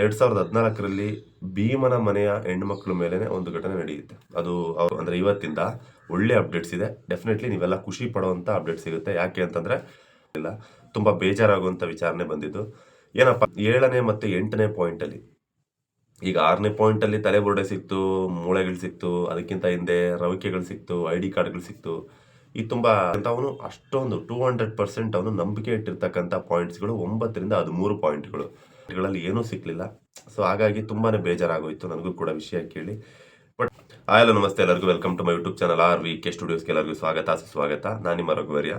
ಎರಡು ಸಾವಿರದ ಹದಿನಾಲ್ಕರಲ್ಲಿ ಭೀಮನ ಮನೆಯ ಹೆಣ್ಮಕ್ಳ ಮೇಲೇ ಒಂದು ಘಟನೆ ನಡೆಯುತ್ತೆ. ಅದು ಅವರು ಅಂದರೆ ಇವತ್ತಿಂದ ಒಳ್ಳೆ ಅಪ್ಡೇಟ್ಸ್ ಇದೆ. ಡೆಫಿನೆಟ್ಲಿ ನೀವೆಲ್ಲ ಖುಷಿ ಪಡುವಂಥ ಅಪ್ಡೇಟ್ ಸಿಗುತ್ತೆ. ಯಾಕೆ ಅಂತಂದರೆ ಇಲ್ಲ, ತುಂಬ ಬೇಜಾರಾಗುವಂಥ ವಿಚಾರಣೆ ಬಂದಿದ್ದು. ಏನಪ್ಪ, ಏಳನೇ ಮತ್ತು ಎಂಟನೇ ಪಾಯಿಂಟಲ್ಲಿ ಈಗ ಆರನೇ ಪಾಯಿಂಟಲ್ಲಿ ತಲೆಬುರುಡೆ ಸಿಕ್ತು, ಮೂಳೆಗಳು ಸಿಕ್ತು, ಅದಕ್ಕಿಂತ ಹಿಂದೆ ರವಿಕೆಗಳು ಸಿಕ್ತು ಐ ಡಿ ಕಾರ್ಡ್ಗಳು ಸಿಕ್ತು. ಈ ತುಂಬ ಅವನು ಅಷ್ಟೊಂದು ಟೂ ಹಂಡ್ರೆಡ್ ಪರ್ಸೆಂಟ್ ಅವನು ನಂಬಿಕೆ ಇಟ್ಟಿರ್ತಕ್ಕಂಥ ಪಾಯಿಂಟ್ಸ್ಗಳು ಒಂಬತ್ತರಿಂದ ಹದಿಮೂರು ಪಾಯಿಂಟ್ಗಳು ಗಳಲ್ಲಿ ಏನೂ ಸಿಕ್ಕಲಿಲ್ಲ ಸೊ ಹಾಗಾಗಿ ತುಂಬಾ ಬೇಜಾರಾಗೋಯ್ತು. ನನಗೂ ಕೂಡ ವಿಷಯ ಕೇಳಿ. ಬಟ್ ಆಯಲ್ಲ ನಮಸ್ತೆ ಎಲ್ಲರಿಗೂ. Welcome to my YouTube channel R V K ಸ್ಟುಡಿಯೋಸ್ಗೆ ಎಲ್ಲರಿಗೂ ಸ್ವಾಗತ ಸುಸ್ವಾಗತ. ನಾನು ನಿಮ್ಮ ರಘುವರ್ಯ.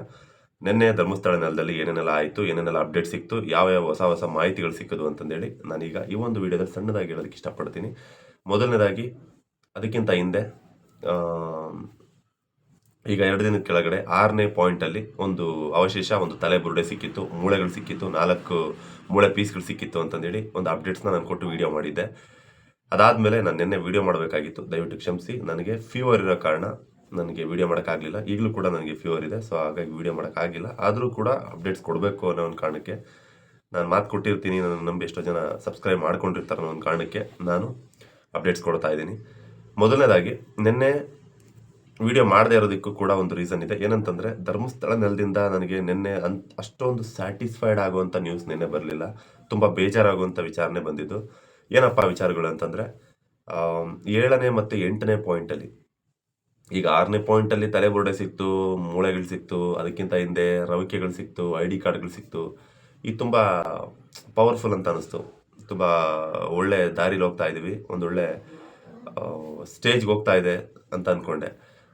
ನಿನ್ನೆ ಧರ್ಮಸ್ಥಳ ನೆಲದಲ್ಲಿ ಏನೇನೆಲ್ಲ ಆಯಿತು ಏನೇನೆಲ್ಲ ಅಪ್ಡೇಟ್ ಸಿಕ್ತು ಯಾವ ಯಾವ ಹೊಸ ಹೊಸ ಮಾಹಿತಿಗಳು ಸಿಕ್ಕಿದು ಅಂತಂದೇಳಿ ನಾನೀಗ ಈ ಒಂದು ವಿಡಿಯೋದಲ್ಲಿ ಸಣ್ಣದಾಗಿ ಹೇಳೋದಕ್ಕೆ ಇಷ್ಟಪಡ್ತೀನಿ. ಮೊದಲನೇದಾಗಿ ಅದಕ್ಕಿಂತ ಹಿಂದೆ ಆ, ಈಗ ಎರಡು ದಿನದ ಕೆಳಗಡೆ ಆರನೇ ಪಾಯಿಂಟಲ್ಲಿ ಒಂದು ಅವಶೇಷ, ಒಂದು ತಲೆ ಬುರುಡೆ ಸಿಕ್ಕಿತ್ತು, ಮೂಳೆಗಳು ಸಿಕ್ಕಿತ್ತು, ನಾಲ್ಕು ಮೂಳೆ ಪೀಸ್ಗಳು ಸಿಕ್ಕಿತ್ತು ಅಂತಂದೇಳಿ ಒಂದು ಅಪ್ಡೇಟ್ಸ್ನ ನಾನು ಕೊಟ್ಟು ವಿಡಿಯೋ ಮಾಡಿದ್ದೆ. ಅದಾದಮೇಲೆ ನಾನು ನಿನ್ನೆ ವಿಡಿಯೋ ಮಾಡಬೇಕಾಗಿತ್ತು. ದಯವಿಟ್ಟು ಕ್ಷಮಿಸಿ. ನನಗೆ ಫೀವರ್ ಇರೋ ಕಾರಣ ನನಗೆ ವಿಡಿಯೋ ಮಾಡೋಕ್ಕಾಗಲಿಲ್ಲ. ಈಗಲೂ ಕೂಡ ನನಗೆ ಫೀವರ್ ಇದೆ ಸೊ ಹಾಗಾಗಿ ವಿಡಿಯೋ ಮಾಡೋಕ್ಕಾಗಿಲ್ಲ. ಆದರೂ ಕೂಡ ಅಪ್ಡೇಟ್ಸ್ ಕೊಡಬೇಕು ಅನ್ನೋ ಒಂದು ಕಾರಣಕ್ಕೆ ನಾನು ಮಾತು ಕೊಟ್ಟಿರ್ತೀನಿ. ನನ್ನ ನಂಬಿ ಎಷ್ಟೋ ಜನ ಸಬ್ಸ್ಕ್ರೈಬ್ ಮಾಡ್ಕೊಂಡಿರ್ತಾರೆ ಅನ್ನೋ ಒಂದು ಕಾರಣಕ್ಕೆ ನಾನು ಅಪ್ಡೇಟ್ಸ್ ಕೊಡ್ತಾ ಇದ್ದೀನಿ. ಮೊದಲನೇದಾಗಿ, ನಿನ್ನೆ ವಿಡಿಯೋ ಮಾಡದೇ ಇರೋದಕ್ಕೂ ಕೂಡ ಒಂದು ರೀಸನ್ ಇದೆ. ಏನಂತಂದರೆ, ಧರ್ಮಸ್ಥಳ ನೆಲದಿಂದ ನನಗೆ ನಿನ್ನೆ ಅಂತ ಅಷ್ಟೊಂದು ಸ್ಯಾಟಿಸ್ಫೈಡ್ ಆಗುವಂಥ ನ್ಯೂಸ್ ನಿನ್ನೆ ಬರಲಿಲ್ಲ. ತುಂಬ ಬೇಜಾರಾಗುವಂಥ ವಿಚಾರಣೆ ಬಂದಿದ್ದು. ಏನಪ್ಪ ವಿಚಾರಗಳು ಅಂತಂದರೆ ಏಳನೇ ಮತ್ತು ಎಂಟನೇ ಪಾಯಿಂಟಲ್ಲಿ ಈಗ ಆರನೇ ಪಾಯಿಂಟಲ್ಲಿ ತಲೆಬುರುಡೆ ಸಿಕ್ತು, ಮೂಳೆಗಳು ಸಿಕ್ತು, ಅದಕ್ಕಿಂತ ಹಿಂದೆ ರವಿಕೆಗಳು ಸಿಕ್ತು ಐ ಡಿ ಕಾರ್ಡ್ಗಳು ಸಿಕ್ತು. ಇದು ತುಂಬ ಪವರ್ಫುಲ್ ಅಂತ ಅನಿಸ್ತು. ತುಂಬ ಒಳ್ಳೆ ದಾರಿಲಿ ಹೋಗ್ತಾ ಇದ್ದೀವಿ ಒಂದೊಳ್ಳೆ ಸ್ಟೇಜ್ಗೆ ಹೋಗ್ತಾ ಇದೆ ಅಂತ ಅಂದ್ಕೊಂಡೆ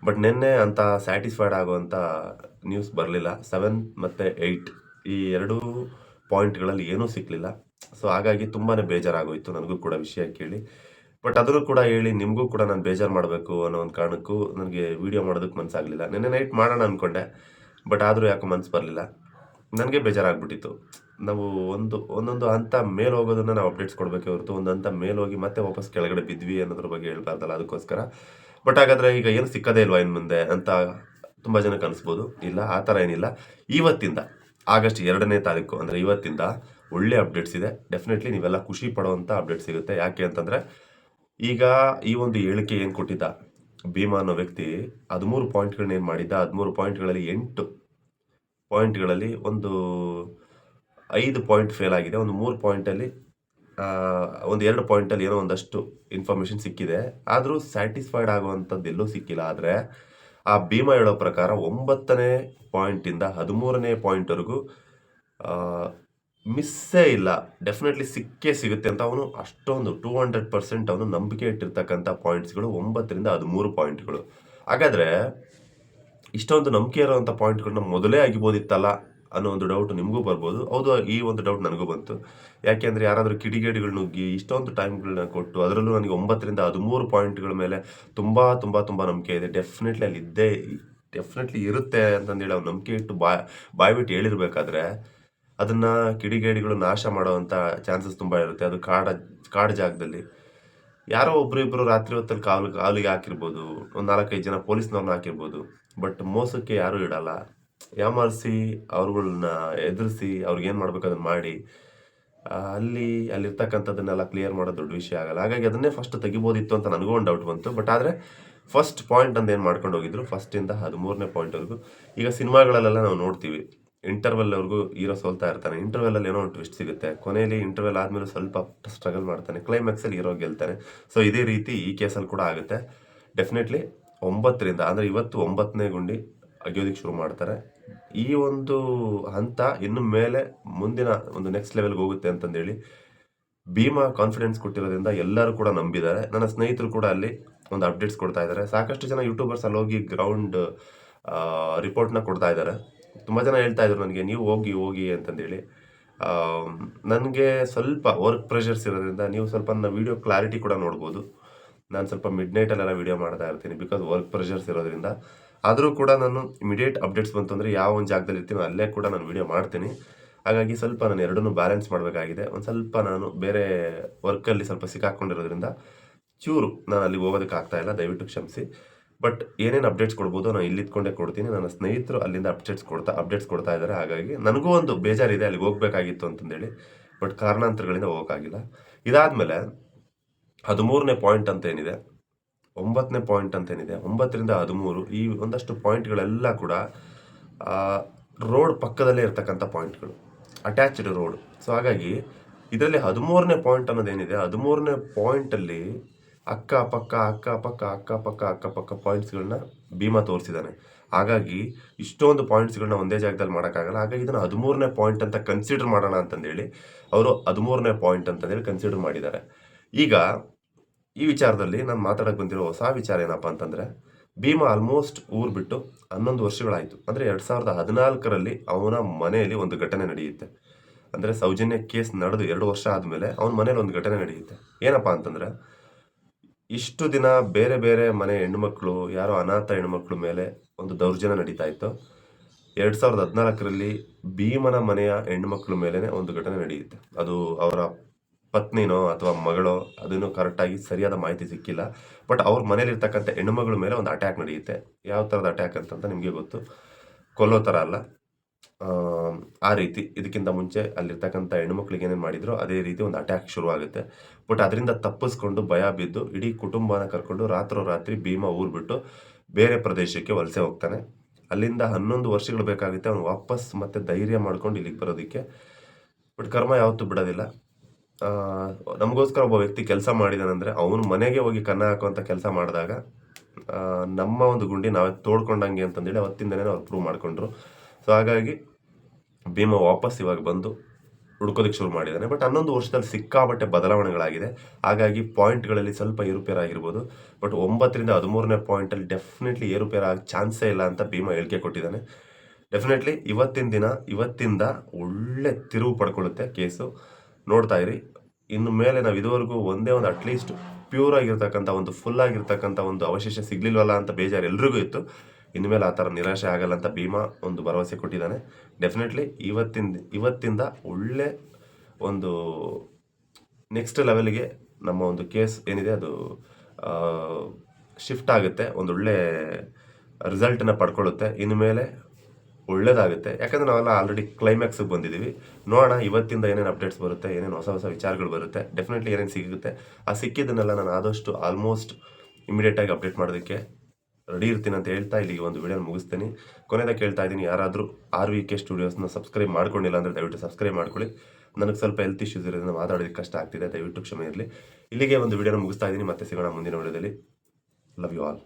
ಬಟ್ ನಿನ್ನೆ ಅಂತ ಸ್ಯಾಟಿಸ್ಫೈಡ್ ಆಗುವಂಥ ನ್ಯೂಸ್ ಬರಲಿಲ್ಲ. ಸೆವೆನ್ ಮತ್ತು ಏಯ್ಟ್ ಈ ಎರಡೂ ಪಾಯಿಂಟ್ಗಳಲ್ಲಿ ಏನೂ ಸಿಕ್ಕಲಿಲ್ಲ ಸೊ ಹಾಗಾಗಿ ತುಂಬಾ ಬೇಜಾರಾಗೋಯಿತು. ನನಗೂ ಕೂಡ ವಿಷಯ ಕೇಳಿ. ಬಟ್ ಅದನ್ನು ಕೂಡ ಹೇಳಿ ನಿಮಗೂ ಕೂಡ ನಾನು ಬೇಜಾರು ಮಾಡಬೇಕು ಅನ್ನೋ ಒಂದು ಕಾರಣಕ್ಕೂ ನನಗೆ ವಿಡಿಯೋ ಮಾಡೋದಕ್ಕೆ ಮನಸ್ಸಾಗಲಿಲ್ಲ ನಿನ್ನೆ ನೈಟ್ ಮಾಡೋಣ ಅಂದ್ಕೊಂಡೆ ಬಟ್ ಆದರೂ ಯಾಕೋ ಮನಸ್ಸು ಬರಲಿಲ್ಲ. ನನಗೆ ಬೇಜಾರಾಗ್ಬಿಟ್ಟಿತ್ತು. ನಾವು ಒಂದು, ಒಂದೊಂದು ಹಂತ ಮೇಲೆ ಹೋಗೋದನ್ನ ನಾವು ಅಪ್ಡೇಟ್ಸ್ ಕೊಡಬೇಕೇ ಹೊರತು ಒಂದು ಹಂತ ಮೇಲೆ ಹೋಗಿ ಮತ್ತೆ ವಾಪಸ್ ಕೆಳಗಡೆ ಬಿದ್ವಿ ಅನ್ನೋದ್ರ ಬಗ್ಗೆ ಹೇಳ್ಬಾರ್ದಲ್ಲ ಅದಕ್ಕೋಸ್ಕರ. ಬಟ್ ಹಾಗಾದರೆ ಈಗ ಏನು ಸಿಕ್ಕದೇ ಇಲ್ವಾ ಇನ್ನು ಮುಂದೆ ಅಂತ ತುಂಬ ಜನಕ್ಕೆ ಅನಿಸ್ಬೋದು ಇಲ್ಲ, ಆ ಥರ ಏನಿಲ್ಲ. ಇವತ್ತಿಂದ, ಆಗಸ್ಟ್ ಎರಡನೇ ತಾರೀಕು, ಅಂದರೆ ಇವತ್ತಿಂದ ಒಳ್ಳೆ ಅಪ್ಡೇಟ್ಸ್ ಇದೆ. ಡೆಫಿನೆಟ್ಲಿ ನೀವೆಲ್ಲ ಖುಷಿ ಪಡುವಂಥ ಅಪ್ಡೇಟ್ ಸಿಗುತ್ತೆ. ಯಾಕೆ ಅಂತಂದರೆ, ಈಗ ಈ ಒಂದು ಹೇಳಿಕೆ ಏನು ಕೊಟ್ಟಿದ್ದ? ಭೀಮಾ ಅನ್ನೋ ವ್ಯಕ್ತಿ ಹದಿಮೂರು ಪಾಯಿಂಟ್ಗಳನ್ನ ಏನು ಮಾಡಿದ್ದ? ಹದಿಮೂರು ಪಾಯಿಂಟ್ಗಳಲ್ಲಿ ಎಂಟು ಪಾಯಿಂಟ್ಗಳಲ್ಲಿ ಒಂದು ಐದು ಪಾಯಿಂಟ್ ಫೇಲ್ ಆಗಿದೆ. ಒಂದು ಮೂರು ಪಾಯಿಂಟಲ್ಲಿ ಒಂದು ಎರಡು ಪಾಯಿಂಟಲ್ಲಿ ಏನೋ ಒಂದಷ್ಟು ಇನ್ಫಾರ್ಮೇಷನ್ ಸಿಕ್ಕಿದೆ. ಆದರೂ ಸ್ಯಾಟಿಸ್ಫೈಡ್ ಆಗುವಂಥದ್ದು ಎಲ್ಲೂ ಸಿಕ್ಕಿಲ್ಲ. ಆದರೆ ಆ ಭೀಮಾ ಹೇಳೋ ಪ್ರಕಾರ ಒಂಬತ್ತನೇ ಪಾಯಿಂಟಿಂದ ಹದಿಮೂರನೇ ಪಾಯಿಂಟ್ವರೆಗೂ ಮಿಸ್ಸೇ ಇಲ್ಲ. ಡೆಫಿನೆಟ್ಲಿ ಸಿಕ್ಕೇ ಸಿಗುತ್ತೆ ಅಂತ ಅವನು ಅಷ್ಟೊಂದು ಟೂ ಹಂಡ್ರೆಡ್ ಪರ್ಸೆಂಟ್ ಅವನು ನಂಬಿಕೆ ಇಟ್ಟಿರ್ತಕ್ಕಂಥ ಪಾಯಿಂಟ್ಸ್ಗಳು ಒಂಬತ್ತರಿಂದ ಹದಿಮೂರು ಪಾಯಿಂಟ್ಗಳು ಹಾಗಾದರೆ ಇಷ್ಟೊಂದು ನಂಬಿಕೆ ಇರೋವಂಥ ಪಾಯಿಂಟ್ಗಳನ್ನ ಮೊದಲೇ ಆಗಿಬೋದಿತ್ತಲ್ಲ? ಅನ್ನೋ ಒಂದು ಡೌಟ್ ನಿಮಗೂ ಬರ್ಬೋದು. ಹೌದು, ಈ ಒಂದು ಡೌಟ್ ನನಗೂ ಬಂತು. ಯಾಕೆಂದರೆ ಯಾರಾದರೂ ಕಿಡಿಗೇಡಿಗಳು ನುಗ್ಗಿ ಇಷ್ಟೊಂದು ಟೈಮ್ಗಳನ್ನ ಕೊಟ್ಟು ಅದರಲ್ಲೂ ನನಗೆ ಒಂಬತ್ತರಿಂದ ಹದಿಮೂರು ಪಾಯಿಂಟ್ಗಳ ಮೇಲೆ ತುಂಬ ತುಂಬ ತುಂಬ ನಂಬಿಕೆ ಇದೆ. ಡೆಫಿನೆಟ್ಲಿ ಅಲ್ಲಿ ಇದ್ದೇ ಡೆಫಿನೆಟ್ಲಿ ಇರುತ್ತೆ ಅಂತಂದೇಳಿ ಅವ್ನು ನಂಬಿಕೆ ಇಟ್ಟು ಬಾಯ್ ಬಾಯ್ಬಿಟ್ಟು ಹೇಳಿರ್ಬೇಕಾದ್ರೆ ಅದನ್ನು ಕಿಡಿಗೇಡಿಗಳು ನಾಶ ಮಾಡೋವಂಥ ಚಾನ್ಸಸ್ ತುಂಬ ಇರುತ್ತೆ. ಅದು ಕಾಡ, ಕಾಡು ಜಾಗದಲ್ಲಿ. ಯಾರೋ ಒಬ್ರು ಇಬ್ಬರು ರಾತ್ರಿ ಹೊತ್ತಲ್ಲಿ ಕಾಲು, ಕಾಲಿಗೆ ಹಾಕಿರ್ಬೋದು. ಒಂದು ನಾಲ್ಕೈದು ಜನ ಪೊಲೀಸ್ನವ್ರನ್ನ ಹಾಕಿರ್ಬೋದು. ಬಟ್ ಮೋಸಕ್ಕೆ ಯಾರೂ ಇಡಲ್ಲ. ಯಾಮಾರಿಸಿ ಅವ್ರುಗಳ್ನ ಎದುರಿಸಿ ಅವ್ರಿಗೆ ಏನು ಮಾಡ್ಬೇಕು ಅದನ್ನು ಮಾಡಿ ಅಲ್ಲಿ ಅಲ್ಲಿರ್ತಕ್ಕಂಥದ್ದನ್ನೆಲ್ಲ ಕ್ಲಿಯರ್ ಮಾಡೋ ದೊಡ್ಡ ವಿಷಯ ಆಗಲ್ಲ. ಹಾಗಾಗಿ ಅದನ್ನೇ ಫಸ್ಟ್ ತೆಗಿಬೋದಿತ್ತು ಅಂತ ನನಗೂ ಒಂದು ಡೌಟ್ ಬಂತು. ಬಟ್ ಆದರೆ ಫಸ್ಟ್ ಪಾಯಿಂಟ್ ಅಂತ ಏನು ಮಾಡ್ಕೊಂಡು ಹೋಗಿದ್ರು? ಫಸ್ಟಿಂದ ಹದಿಮೂರನೇ ಪಾಯಿಂಟ್ವರೆಗೂ ಈಗ ಸಿನಿಮಾಗಳಲ್ಲೆಲ್ಲ ನಾವು ನೋಡ್ತೀವಿ. ಇಂಟರ್ವೆಲ್ವರೆಗೂ ಹೀರೋ ಸೋಲ್ತಾ ಇರ್ತಾನೆ. ಇಂಟರ್ವೆಲ್ಲಲ್ಲಿ ಏನೋ ಒಂದು ಟ್ವಿಸ್ಟ್ ಸಿಗುತ್ತೆ. ಕೊನೆಯಲ್ಲಿ ಇಂಟರ್ವೆಲ್ ಆದಮೇಲೆ ಸ್ವಲ್ಪ ಸ್ಟ್ರಗಲ್ ಮಾಡ್ತಾನೆ. ಕ್ಲೈಮ್ಯಾಕ್ಸಲ್ಲಿ ಹೀರೋ ಗೆಲ್ತಾನೆ. ಸೊ ಇದೇ ರೀತಿ ಈ ಕೇಸಲ್ಲಿ ಕೂಡ ಆಗುತ್ತೆ. ಡೆಫಿನೆಟ್ಲಿ ಒಂಬತ್ತರಿಂದ, ಅಂದರೆ ಇವತ್ತು ಒಂಬತ್ತನೇ ಗುಂಡಿ ಅಗಿಯೋದಕ್ಕೆ ಶುರು ಮಾಡ್ತಾರೆ. ಈ ಒಂದು ಹಂತ ಇನ್ನು ಮೇಲೆ ಮುಂದಿನ ಒಂದು ನೆಕ್ಸ್ಟ್ ಲೆವೆಲ್ಗೆ ಹೋಗುತ್ತೆ ಅಂತಂದೇಳಿ ಭೀಮಾ ಕಾನ್ಫಿಡೆನ್ಸ್ ಕೊಟ್ಟಿರೋದ್ರಿಂದ ಎಲ್ಲರೂ ಕೂಡ ನಂಬಿದ್ದಾರೆ. ನನ್ನ ಸ್ನೇಹಿತರು ಕೂಡ ಅಲ್ಲಿ ಒಂದು ಅಪ್ಡೇಟ್ಸ್ ಕೊಡ್ತಾ ಇದ್ದಾರೆ. ಸಾಕಷ್ಟು ಜನ ಯೂಟ್ಯೂಬರ್ಸ್ ಅಲ್ಲಿ ಹೋಗಿ ಗ್ರೌಂಡ್ ರಿಪೋರ್ಟ್ನ ಕೊಡ್ತಾ ಇದ್ದಾರೆ. ತುಂಬ ಜನ ಹೇಳ್ತಾ ಇದ್ರು ನನಗೆ, ನೀವು ಹೋಗಿ ಹೋಗಿ ಅಂತಂದೇಳಿ. ನನಗೆ ಸ್ವಲ್ಪ ವರ್ಕ್ ಪ್ರೆಷರ್ಸ್ ಇರೋದ್ರಿಂದ ನೀವು ಸ್ವಲ್ಪ ನನ್ನ ವೀಡಿಯೋ ಕ್ಲಾರಿಟಿ ಕೂಡ ನೋಡ್ಬೋದು. ನಾನು ಸ್ವಲ್ಪ ಮಿಡ್ ನೈಟಲ್ಲೆಲ್ಲ ವೀಡಿಯೋ ಮಾಡ್ತಾ ಇರ್ತೀನಿ ಬಿಕಾಸ್ ವರ್ಕ್ ಪ್ರೆಷರ್ಸ್ ಇರೋದ್ರಿಂದ. ಆದರೂ ಕೂಡ ನಾನು ಇಮಿಡಿಯೇಟ್ ಅಪ್ಡೇಟ್ಸ್ ಬಂತು ಅಂದರೆ ಯಾವ ಒಂದು ಜಾಗದಲ್ಲಿ ಇರ್ತೀನೋ ಅಲ್ಲೇ ಕೂಡ ನಾನು ವೀಡಿಯೋ ಮಾಡ್ತೀನಿ. ಹಾಗಾಗಿ ಸ್ವಲ್ಪ ನಾನು ಎರಡನ್ನೂ ಬ್ಯಾಲೆನ್ಸ್ ಮಾಡಬೇಕಾಗಿದೆ. ಒಂದು ಸ್ವಲ್ಪ ನಾನು ಬೇರೆ ವರ್ಕಲ್ಲಿ ಸ್ವಲ್ಪ ಸಿಕ್ಕಾಕೊಂಡಿರೋದ್ರಿಂದ ಚೂರು ನಾನು ಅಲ್ಲಿಗೆ ಹೋಗೋದಕ್ಕೆ ಆಗ್ತಾ ಇಲ್ಲ, ದಯವಿಟ್ಟು ಕ್ಷಮಿಸಿ. ಬಟ್ ಏನೇನು ಅಪ್ಡೇಟ್ಸ್ ಕೊಡ್ಬೋದು ನಾನು ಇಲ್ಲಿ ಇದ್ಕೊಂಡೇ ಕೊಡ್ತೀನಿ. ನನ್ನ ಸ್ನೇಹಿತರು ಅಲ್ಲಿಂದ ಅಪ್ಡೇಟ್ಸ್ ಕೊಡ್ತಾ ಅಪ್ಡೇಟ್ಸ್ ಕೊಡ್ತಾ ಇದ್ದಾರೆ. ಹಾಗಾಗಿ ನನಗೂ ಒಂದು ಬೇಜಾರಿದೆ ಅಲ್ಲಿಗೆ ಹೋಗಬೇಕಾಗಿತ್ತು ಅಂತಂದೇಳಿ. ಬಟ್ ಕಾರಣಾಂತರಗಳಿಂದ ಹೋಗೋಕ್ಕಾಗಿಲ್ಲ. ಇದಾದಮೇಲೆ ಹದಿಮೂರನೇ ಪಾಯಿಂಟ್ ಅಂತ ಏನಿದೆ? ಒಂಬತ್ತನೇ ಪಾಯಿಂಟ್ ಅಂತ ಏನಿದೆ ಒಂಬತ್ತರಿಂದ ಹದಿಮೂರು, ಈ ಒಂದಷ್ಟು ಪಾಯಿಂಟ್ಗಳೆಲ್ಲ ಕೂಡ ರೋಡ್ ಪಕ್ಕದಲ್ಲೇ ಇರ್ತಕ್ಕಂಥ ಪಾಯಿಂಟ್ಗಳು ಅಟ್ಯಾಚ್ಡ್ ರೋಡ್ ಸೊ ಹಾಗಾಗಿ ಇದರಲ್ಲಿ ಹದಿಮೂರನೇ ಪಾಯಿಂಟ್ ಅನ್ನೋದೇನಿದೆ, ಹದಿಮೂರನೇ ಪಾಯಿಂಟಲ್ಲಿ ಅಕ್ಕಪಕ್ಕ ಅಕ್ಕಪಕ್ಕ ಅಕ್ಕಪಕ್ಕ ಅಕ್ಕಪಕ್ಕ ಪಾಯಿಂಟ್ಸ್ಗಳನ್ನ ಭೀಮಾ ತೋರಿಸಿದ್ದಾನೆ ಹಾಗಾಗಿ ಇಷ್ಟೊಂದು ಪಾಯಿಂಟ್ಸ್ಗಳನ್ನ ಒಂದೇ ಜಾಗದಲ್ಲಿ ಮಾಡೋಕ್ಕಾಗಲ್ಲ. ಹಾಗಾಗಿ ಇದನ್ನು ಹದಿಮೂರನೇ ಪಾಯಿಂಟ್ ಅಂತ ಕನ್ಸಿಡರ್ ಮಾಡೋಣ ಅಂತಂದೇಳಿ, ಅವರು ಹದಿಮೂರನೇ ಪಾಯಿಂಟ್ ಅಂತಂದೇಳಿ ಕನ್ಸಿಡರ್ ಮಾಡಿದ್ದಾರೆ. ಈಗ ಈ ವಿಚಾರದಲ್ಲಿ ನಾನು ಮಾತಾಡಕ್ಕೆ ಬಂದಿರೋ ಹೊಸ ವಿಚಾರ ಏನಪ್ಪ ಅಂತಂದರೆ, ಭೀಮಾ ಆಲ್ಮೋಸ್ಟ್ ಊರು ಬಿಟ್ಟು ಹನ್ನೊಂದು ವರ್ಷಗಳಾಯಿತು. ಅಂದರೆ ಎರಡು ಸಾವಿರದ ಹದಿನಾಲ್ಕರಲ್ಲಿ ಅವನ ಮನೆಯಲ್ಲಿ ಒಂದು ಘಟನೆ ನಡೆಯುತ್ತೆ. ಅಂದರೆ ಸೌಜನ್ಯ ಕೇಸ್ ನಡೆದು ಎರಡು ವರ್ಷ ಆದಮೇಲೆ ಅವನ ಮನೇಲಿ ಒಂದು ಘಟನೆ ನಡೆಯುತ್ತೆ. ಏನಪ್ಪ ಅಂತಂದರೆ, ಇಷ್ಟು ದಿನ ಬೇರೆ ಬೇರೆ ಮನೆ ಹೆಣ್ಮಕ್ಳು, ಯಾರೋ ಅನಾಥ ಹೆಣ್ಣುಮಕ್ಳು ಮೇಲೆ ಒಂದು ದೌರ್ಜನ್ಯ ನಡೀತಾ ಇತ್ತು. ಎರಡು ಸಾವಿರದ ಹದಿನಾಲ್ಕರಲ್ಲಿ ಭೀಮನ ಮನೆಯ ಹೆಣ್ಮಕ್ಳ ಮೇಲೇ ಒಂದು ಘಟನೆ ನಡೆಯುತ್ತೆ. ಅದು ಅವರ ಪತ್ನಿನೋ ಅಥವಾ ಮಗಳೋ ಅದನ್ನು ಕರೆಕ್ಟಾಗಿ ಸರಿಯಾದ ಮಾಹಿತಿ ಸಿಕ್ಕಿಲ್ಲ. ಬಟ್ ಅವ್ರ ಮನೇಲಿರ್ತಕ್ಕಂಥ ಹೆಣ್ಣುಮಗಳ ಮೇಲೆ ಒಂದು ಅಟ್ಯಾಕ್ ನಡೆಯುತ್ತೆ. ಯಾವ ಥರದ ಅಟ್ಯಾಕ್ ಅಂತಂತ ನಿಮಗೆ ಗೊತ್ತು. ಕೊಲ್ಲೋ ಥರ ಅಲ್ಲ. ಆ, ರೀತಿ ಇದಕ್ಕಿಂತ ಮುಂಚೆ ಅಲ್ಲಿರ್ತಕ್ಕಂಥ ಹೆಣ್ಮಕ್ಳಿಗೆ ಏನೇನು ಮಾಡಿದ್ರು ಅದೇ ರೀತಿ ಒಂದು ಅಟ್ಯಾಕ್ ಶುರುವಾಗುತ್ತೆ. ಬಟ್ ಅದರಿಂದ ತಪ್ಪಿಸ್ಕೊಂಡು ಭಯ ಬಿದ್ದು ಇಡೀ ಕುಟುಂಬನ ಕರ್ಕೊಂಡು ರಾತ್ರೋರಾತ್ರಿ ಭೀಮಾ ಊರು ಬಿಟ್ಟು ಬೇರೆ ಪ್ರದೇಶಕ್ಕೆ ವಲಸೆ ಹೋಗ್ತಾನೆ. ಅಲ್ಲಿಂದ ಹನ್ನೊಂದು ವರ್ಷಗಳು ಬೇಕಾಗುತ್ತೆ ಅವನು ವಾಪಸ್ ಮತ್ತೆ ಧೈರ್ಯ ಮಾಡ್ಕೊಂಡು ಇಲ್ಲಿಗೆ ಬರೋದಕ್ಕೆ. ಬಟ್ ಕರ್ಮ ಯಾವತ್ತೂ ಬಿಡೋದಿಲ್ಲ. ನಮಗೋಸ್ಕರ ಒಬ್ಬ ವ್ಯಕ್ತಿ ಕೆಲಸ ಮಾಡಿದಾನಂದ್ರೆ ಅವನು ಮನೆಗೆ ಹೋಗಿ ಕನ್ನ ಹಾಕುವಂಥ ಕೆಲಸ ಮಾಡಿದಾಗ ನಮ್ಮ ಒಂದು ಗುಂಡಿ ನಾವೇ ತೋಡ್ಕೊಂಡಂಗೆ ಅಂತಂದೇಳಿ ಅವತ್ತಿಂದನೇ ಅವ್ರು ಪ್ರೂವ್ ಮಾಡಿಕೊಂಡ್ರು. ಸೊ ಹಾಗಾಗಿ ಭೀಮ ವಾಪಸ್ ಇವಾಗ ಬಂದು ಹುಡ್ಕೋದಕ್ಕೆ ಶುರು ಮಾಡಿದ್ದಾನೆ ಬಟ್ ಹನ್ನೊಂದು ವರ್ಷದಲ್ಲಿ ಸಿಕ್ಕಾಬಟ್ಟೆ ಬದಲಾವಣೆಗಳಾಗಿದೆ. ಹಾಗಾಗಿ ಪಾಯಿಂಟ್ಗಳಲ್ಲಿ ಸ್ವಲ್ಪ ಏರುಪೇರು ಆಗಿರ್ಬೋದು. ಬಟ್ ಒಂಬತ್ತರಿಂದ ಹದಿಮೂರನೇ ಪಾಯಿಂಟಲ್ಲಿ ಡೆಫಿನೆಟ್ಲಿ ಏರುಪೇರು ಆಗ ಚಾನ್ಸೇ ಇಲ್ಲ ಅಂತ ಭೀಮ ಹೇಳಿಕೆ ಕೊಟ್ಟಿದ್ದಾನೆ. ಡೆಫಿನೆಟ್ಲಿ ಇವತ್ತಿನ ದಿನ, ಇವತ್ತಿಂದ ಒಳ್ಳೆ ತಿರುವು ಪಡ್ಕೊಳ್ಳುತ್ತೆ ಕೇಸು. ನೋಡ್ತಾ ಇರಿ. ಇನ್ನು ಮೇಲೆ ನಾವು ಇದುವರೆಗೂ ಒಂದೇ ಒಂದು ಅಟ್ಲೀಸ್ಟ್ ಪ್ಯೂರ್ ಆಗಿರ್ತಕ್ಕಂಥ ಒಂದು ಫುಲ್ ಆಗಿರ್ತಕ್ಕಂಥ ಒಂದು ಅವಶೇಷ ಸಿಗ್ಲಿಲ್ವಲ್ಲ ಅಂತ ಬೇಜಾರು ಎಲ್ರಿಗೂ ಇತ್ತು. ಇನ್ಮೇಲೆ ಆ ಥರ ನಿರಾಶೆ ಆಗಲ್ಲ ಅಂತ ಭೀಮಾ ಒಂದು ಭರವಸೆ ಕೊಟ್ಟಿದ್ದಾನೆ. ಡೆಫಿನೆಟ್ಲಿ ಇವತ್ತಿಂದ ಇವತ್ತಿಂದ ಒಳ್ಳೆ ಒಂದು ನೆಕ್ಸ್ಟ್ ಲೆವೆಲ್ಗೆ ನಮ್ಮ ಒಂದು ಕೇಸ್ ಏನಿದೆ ಅದು ಶಿಫ್ಟ್ ಆಗುತ್ತೆ. ಒಂದು ಒಳ್ಳೆ ರಿಸಲ್ಟನ್ನು ಪಡ್ಕೊಳ್ಳುತ್ತೆ. ಇನ್ಮೇಲೆ ಒಳ್ಳೇದಾಗುತ್ತೆ. ಯಾಕಂದ್ರೆ ನಾವೆಲ್ಲ ಆಲ್ರೆಡಿ ಕ್ಲೈಮ್ಯಾಕ್ಸಿಗೆ ಬಂದಿದ್ದೀವಿ. ನೋಡೋಣ, ಇವತ್ತಿಂದ ಏನೇನು ಅಪ್ಡೇಟ್ಸ್ ಬರುತ್ತೆ, ಏನೇನು ಹೊಸ ಹೊಸ ವಿಚಾರಗಳು ಬರುತ್ತೆ ಡೆಫಿನೆಟ್ಲಿ ಏನೇನು ಸಿಗುತ್ತೆ. ಆ ಸಿಕ್ಕಿದ್ದನ್ನೆಲ್ಲ ನಾನು ಆದಷ್ಟು ಆಲ್ಮೋಸ್ಟ್ ಇಮಿಡಿಯೇಟಾಗಿ ಅಪ್ಡೇಟ್ ಮಾಡೋದಕ್ಕೆ ರೆಡಿ ಇರ್ತೀನಿ ಅಂತ ಹೇಳ್ತಾ ಇಲ್ಲಿಗೆ ಒಂದು ವಿಡಿಯೋ ಮುಗಿಸ್ತೀನಿ. ಕೊನೆಯದಾಗ ಕೇಳ್ತಾ ಇದ್ದೀನಿ, ಯಾರಾದರೂ ಆರ್ ವಿ ಕೆ ಸ್ಟುಡಿಯೋಸ್ನ ಸಬ್ಸ್ಕ್ರೈಬ್ ಮಾಡ್ಕೊಂಡಿಲ್ಲ ಅಂದರೆ ದಯವಿಟ್ಟು ಸಬ್ಸ್ಕ್ರೈಬ್ ಮಾಡ್ಕೊಳ್ಳಿ. ನನಗೆ ಸ್ವಲ್ಪ ಹೆಲ್ತ್ ಇಶ್ಯೂಸ್ ಇರೋದ್ರಿಂದ ಮಾತಾಡೋದಕ್ಕೆ ಕಷ್ಟ ಆಗ್ತಿದೆ, ದಯವಿಟ್ಟು ಕ್ಷಮೆ ಇರಲಿ. ಇಲ್ಲಿಗೆ ಒಂದು ವಿಡಿಯೋನ ಮುಗಿಸ್ತಾ ಇದ್ದೀನಿ, ಮತ್ತೆ ಸಿಗೋಣ ಮುಂದಿನ ವಿಡಿಯೋದಲ್ಲಿ ಲವ್ ಯು ಆಲ್